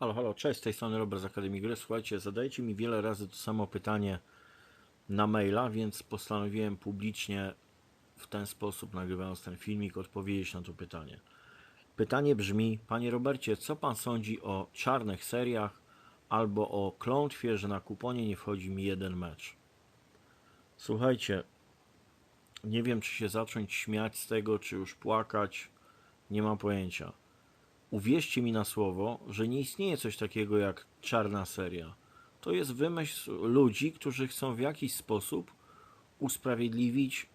Halo, halo, cześć, z tej strony Robert z Akademii Gry. Słuchajcie, zadajecie mi wiele razy to samo pytanie na maila, więc postanowiłem publicznie w ten sposób, nagrywając ten filmik, odpowiedzieć na to pytanie. Pytanie brzmi, panie Robercie, co pan sądzi o czarnych seriach albo o klątwie, że na kuponie nie wchodzi mi jeden mecz? Słuchajcie, nie wiem, czy się zacząć śmiać z tego, czy już płakać, nie mam pojęcia. Uwierzcie mi na słowo, że nie istnieje coś takiego jak czarna seria. To jest wymysł ludzi, którzy chcą w jakiś sposób usprawiedliwić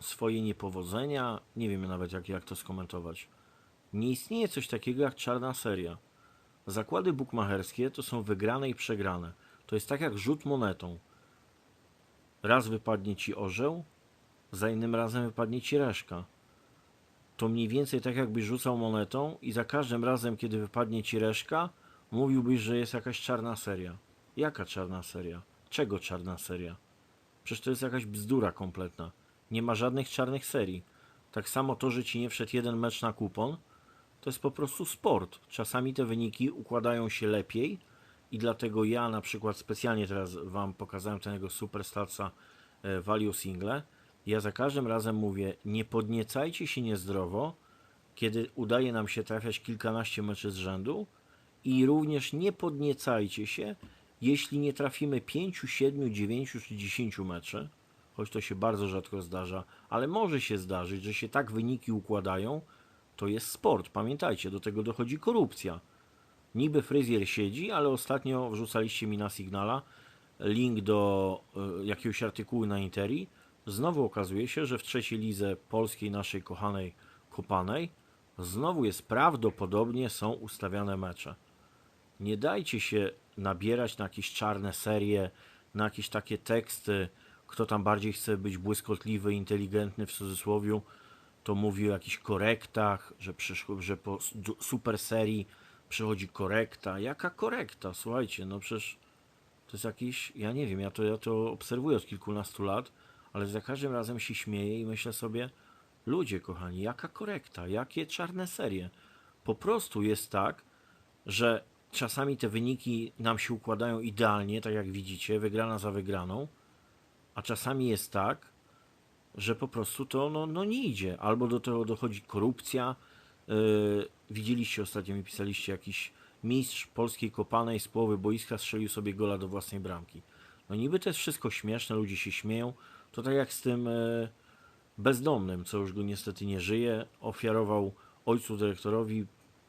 swoje niepowodzenia. Nie wiem nawet, jak, jak to skomentować. Nie istnieje coś takiego jak czarna seria. Zakłady bukmacherskie to są wygrane i przegrane. To jest tak jak rzut monetą. Raz wypadnie ci orzeł, za innym razem wypadnie ci reszka to mniej więcej tak jakbyś rzucał monetą i za każdym razem, kiedy wypadnie ci reszka, mówiłbyś, że jest jakaś czarna seria. Jaka czarna seria? Czego czarna seria? Przecież to jest jakaś bzdura kompletna. Nie ma żadnych czarnych serii. Tak samo to, że ci nie wszedł jeden mecz na kupon, to jest po prostu sport. Czasami te wyniki układają się lepiej i dlatego ja na przykład specjalnie teraz wam pokazałem tego Superstatsa e, Value Single, ja za każdym razem mówię, nie podniecajcie się niezdrowo, kiedy udaje nam się trafiać kilkanaście meczy z rzędu i również nie podniecajcie się, jeśli nie trafimy 5, 7, 9 czy 10 meczy, choć to się bardzo rzadko zdarza, ale może się zdarzyć, że się tak wyniki układają, to jest sport. Pamiętajcie, do tego dochodzi korupcja. Niby fryzjer siedzi, ale ostatnio wrzucaliście mi na Signala link do y, jakiegoś artykułu na Interi, Znowu okazuje się, że w trzeciej lidze polskiej, naszej kochanej Kopanej, znowu jest prawdopodobnie są ustawiane mecze. Nie dajcie się nabierać na jakieś czarne serie, na jakieś takie teksty, kto tam bardziej chce być błyskotliwy, inteligentny w cudzysłowie, to mówi o jakichś korektach, że, przyszło, że po super serii przychodzi korekta. Jaka korekta? Słuchajcie, no przecież to jest jakiś, ja nie wiem, ja to, ja to obserwuję od kilkunastu lat ale za każdym razem się śmieję i myślę sobie, ludzie kochani, jaka korekta, jakie czarne serie. Po prostu jest tak, że czasami te wyniki nam się układają idealnie, tak jak widzicie, wygrana za wygraną, a czasami jest tak, że po prostu to no, no nie idzie. Albo do tego dochodzi korupcja. Yy, widzieliście ostatnio, mi pisaliście, jakiś mistrz polskiej kopanej z połowy boiska strzelił sobie gola do własnej bramki. No niby to jest wszystko śmieszne, ludzie się śmieją, to tak jak z tym e, bezdomnym, co już go niestety nie żyje, ofiarował ojcu dyrektorowi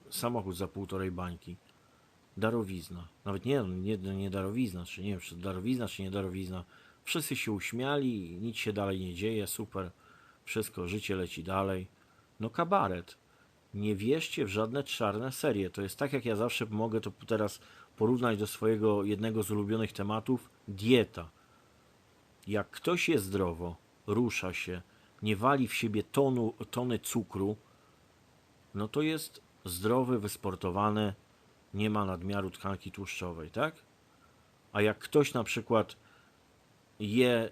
samochód za półtorej bańki. Darowizna. Nawet nie, nie, nie darowizna, czy nie wiem, czy darowizna, czy nie darowizna. Wszyscy się uśmiali, nic się dalej nie dzieje, super, wszystko, życie leci dalej. No kabaret. Nie wierzcie w żadne czarne serie. To jest tak, jak ja zawsze mogę to teraz porównać do swojego jednego z ulubionych tematów, dieta. Jak ktoś jest zdrowo, rusza się, nie wali w siebie tonu, tony cukru, no to jest zdrowy, wysportowany, nie ma nadmiaru tkanki tłuszczowej, tak? A jak ktoś na przykład je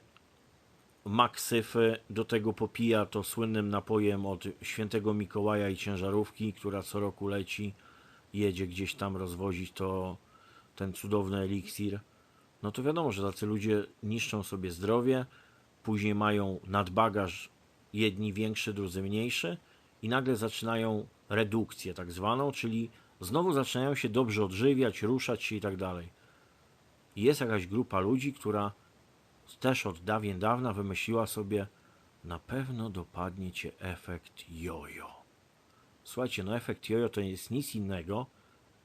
maksyfy, do tego popija to słynnym napojem od świętego Mikołaja i ciężarówki, która co roku leci, jedzie gdzieś tam rozwozić to ten cudowny eliksir, no to wiadomo, że tacy ludzie niszczą sobie zdrowie, później mają nadbagaż jedni większy, drudzy mniejszy i nagle zaczynają redukcję tak zwaną, czyli znowu zaczynają się dobrze odżywiać, ruszać się i tak dalej. Jest jakaś grupa ludzi, która też od dawien dawna wymyśliła sobie na pewno dopadnie cię efekt jojo. Słuchajcie, no efekt jojo to jest nic innego,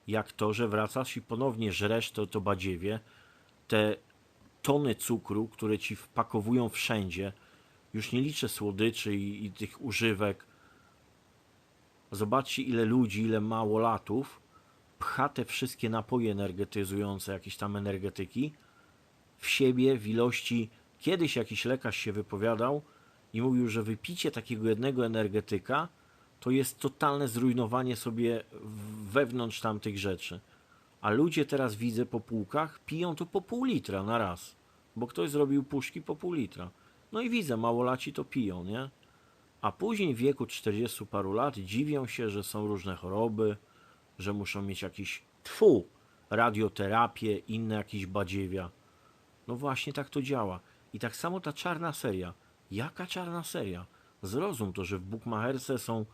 jak to, że wracasz i ponownie żresz to, to badziewie, te tony cukru, które ci wpakowują wszędzie, już nie liczę słodyczy i, i tych używek. Zobaczcie, ile ludzi, ile małolatów pcha te wszystkie napoje energetyzujące, jakieś tam energetyki, w siebie w ilości. Kiedyś jakiś lekarz się wypowiadał i mówił, że wypicie takiego jednego energetyka to jest totalne zrujnowanie sobie wewnątrz tamtych rzeczy. A ludzie teraz widzę po półkach, piją to po pół litra na raz. Bo ktoś zrobił puszki po pół litra. No i widzę, małolaci to piją, nie? A później w wieku 40 paru lat dziwią się, że są różne choroby, że muszą mieć jakiś Tfu, radioterapię, inne jakieś badziewia. No właśnie tak to działa. I tak samo ta czarna seria. Jaka czarna seria? Zrozum to, że w Bookmacherce są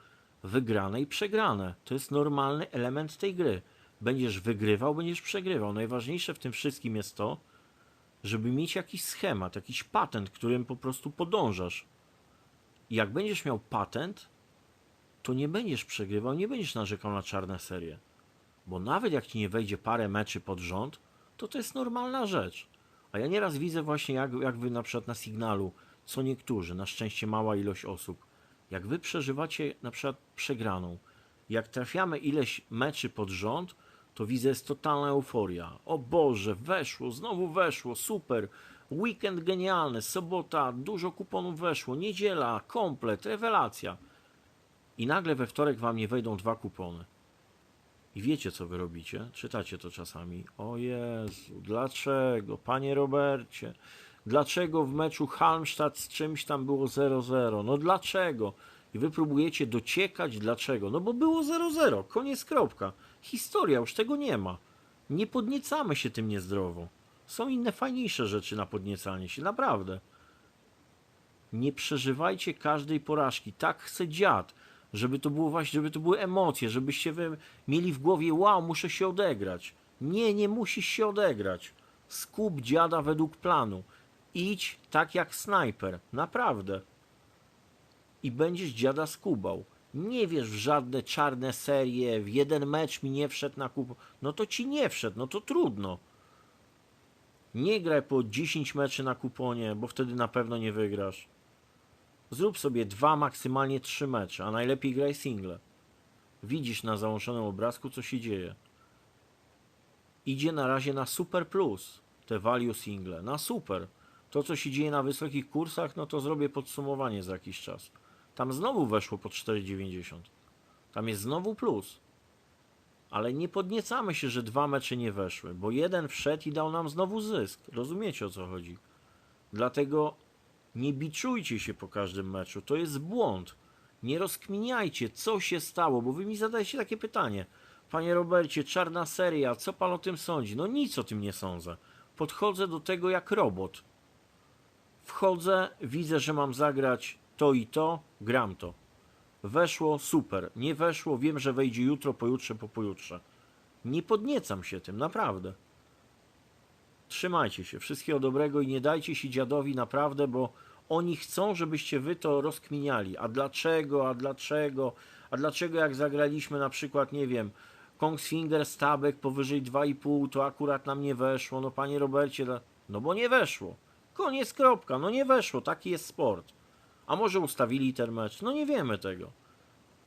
wygrane i przegrane. To jest normalny element tej gry. Będziesz wygrywał, będziesz przegrywał. Najważniejsze w tym wszystkim jest to, żeby mieć jakiś schemat, jakiś patent, którym po prostu podążasz. Jak będziesz miał patent, to nie będziesz przegrywał, nie będziesz narzekał na czarne serie. Bo nawet jak ci nie wejdzie parę meczy pod rząd, to to jest normalna rzecz. A ja nieraz widzę właśnie, jak, jak wy na przykład na Signalu, co niektórzy, na szczęście mała ilość osób, jak wy przeżywacie na przykład przegraną, jak trafiamy ileś meczy pod rząd, to widzę jest totalna euforia. O Boże, weszło, znowu weszło, super. Weekend genialny, sobota, dużo kuponów weszło, niedziela, komplet, rewelacja. I nagle we wtorek wam nie wejdą dwa kupony. I wiecie, co wy robicie? Czytacie to czasami. O Jezu, dlaczego, panie Robercie? Dlaczego w meczu Halmstad z czymś tam było 0-0? No dlaczego? I wy próbujecie dociekać, dlaczego? No bo było 0-0, koniec, kropka. Historia, już tego nie ma. Nie podniecamy się tym niezdrowo. Są inne, fajniejsze rzeczy na podniecanie się, naprawdę. Nie przeżywajcie każdej porażki. Tak chce dziad, żeby to było właśnie, żeby to były emocje, żebyście wy mieli w głowie, wow, muszę się odegrać. Nie, nie musisz się odegrać. Skup dziada według planu. Idź tak jak snajper, naprawdę. I będziesz dziada skubał. Nie wiesz w żadne czarne serie, w jeden mecz mi nie wszedł na kup. No to ci nie wszedł, no to trudno. Nie graj po 10 meczy na kuponie, bo wtedy na pewno nie wygrasz. Zrób sobie dwa, maksymalnie trzy mecze, a najlepiej graj single. Widzisz na załączonym obrazku, co się dzieje. Idzie na razie na super plus te value single, na super. To, co się dzieje na wysokich kursach, no to zrobię podsumowanie za jakiś czas. Tam znowu weszło po 4,90. Tam jest znowu plus. Ale nie podniecamy się, że dwa mecze nie weszły, bo jeden wszedł i dał nam znowu zysk. Rozumiecie o co chodzi? Dlatego nie biczujcie się po każdym meczu. To jest błąd. Nie rozkminiajcie, co się stało, bo wy mi zadajecie takie pytanie. Panie Robercie, czarna seria, co pan o tym sądzi? No nic o tym nie sądzę. Podchodzę do tego jak robot. Wchodzę, widzę, że mam zagrać to i to, gram to. Weszło, super. Nie weszło, wiem, że wejdzie jutro, pojutrze, po pojutrze. Nie podniecam się tym, naprawdę. Trzymajcie się, wszystkiego dobrego i nie dajcie się dziadowi naprawdę, bo oni chcą, żebyście wy to rozkminiali. A dlaczego, a dlaczego, a dlaczego jak zagraliśmy na przykład, nie wiem, Kongsfinger, Stabek powyżej 2,5, to akurat nam nie weszło. No panie Robercie, no bo nie weszło. Koniec, kropka, no nie weszło, taki jest sport. A może ustawili ten mecz? No nie wiemy tego.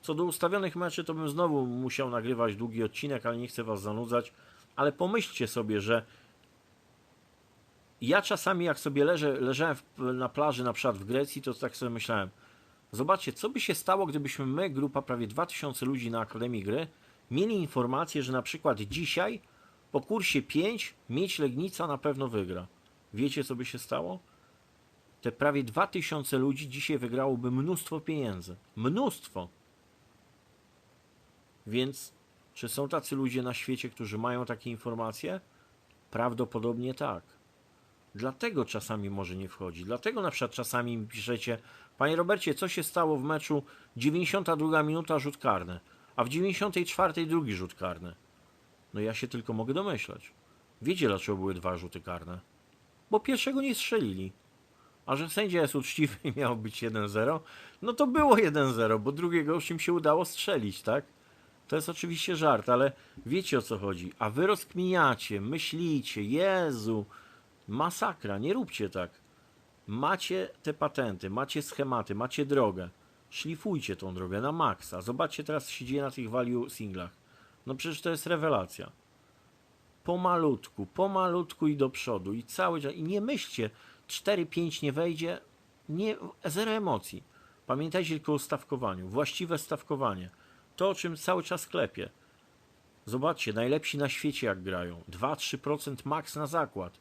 Co do ustawionych meczy, to bym znowu musiał nagrywać długi odcinek, ale nie chcę was zanudzać. Ale pomyślcie sobie, że ja czasami jak sobie leżę, leżałem na plaży na przykład w Grecji, to tak sobie myślałem, zobaczcie, co by się stało, gdybyśmy my, grupa prawie 2000 ludzi na Akademii Gry, mieli informację, że na przykład dzisiaj po kursie 5 mieć Legnica na pewno wygra. Wiecie, co by się stało? Te prawie 2000 ludzi dzisiaj wygrałoby mnóstwo pieniędzy. Mnóstwo! Więc czy są tacy ludzie na świecie, którzy mają takie informacje? Prawdopodobnie tak. Dlatego czasami może nie wchodzi. Dlatego na przykład czasami mi piszecie, Panie Robercie, co się stało w meczu 92 minuta rzut karny, a w 94 drugi rzut karny? No ja się tylko mogę domyślać. Wiecie dlaczego były dwa rzuty karne? Bo pierwszego nie strzelili. A że sędzia jest uczciwy i miał być 1-0, no to było 1-0, bo drugiego już im się udało strzelić, tak? To jest oczywiście żart, ale wiecie o co chodzi. A wy rozkminiacie, myślicie, Jezu, masakra, nie róbcie tak. Macie te patenty, macie schematy, macie drogę. Szlifujcie tą drogę na maksa. Zobaczcie teraz, co się dzieje na tych value singlach. No przecież to jest rewelacja. Pomalutku, pomalutku i do przodu. I cały czas. I nie myślcie, 4-5 nie wejdzie. Nie, zero emocji. Pamiętajcie tylko o stawkowaniu. Właściwe stawkowanie. To, o czym cały czas klepie. Zobaczcie, najlepsi na świecie jak grają. 2-3% maks na zakład.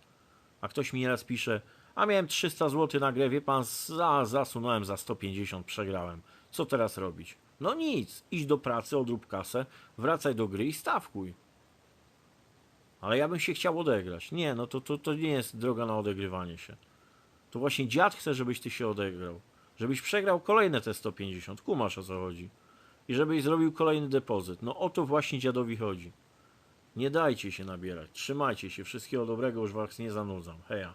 A ktoś mi nieraz pisze, a miałem 300 zł na grę, wie pan, za, zasunąłem za 150, przegrałem. Co teraz robić? No nic, idź do pracy, odrób kasę, wracaj do gry i stawkuj. Ale ja bym się chciał odegrać. Nie, no to, to, to nie jest droga na odegrywanie się. To właśnie dziad chce, żebyś ty się odegrał. Żebyś przegrał kolejne te 150. Kumasz o co chodzi. I żebyś zrobił kolejny depozyt. No o to właśnie dziadowi chodzi. Nie dajcie się nabierać. Trzymajcie się. Wszystkiego dobrego. Już was nie zanudzam. Heja.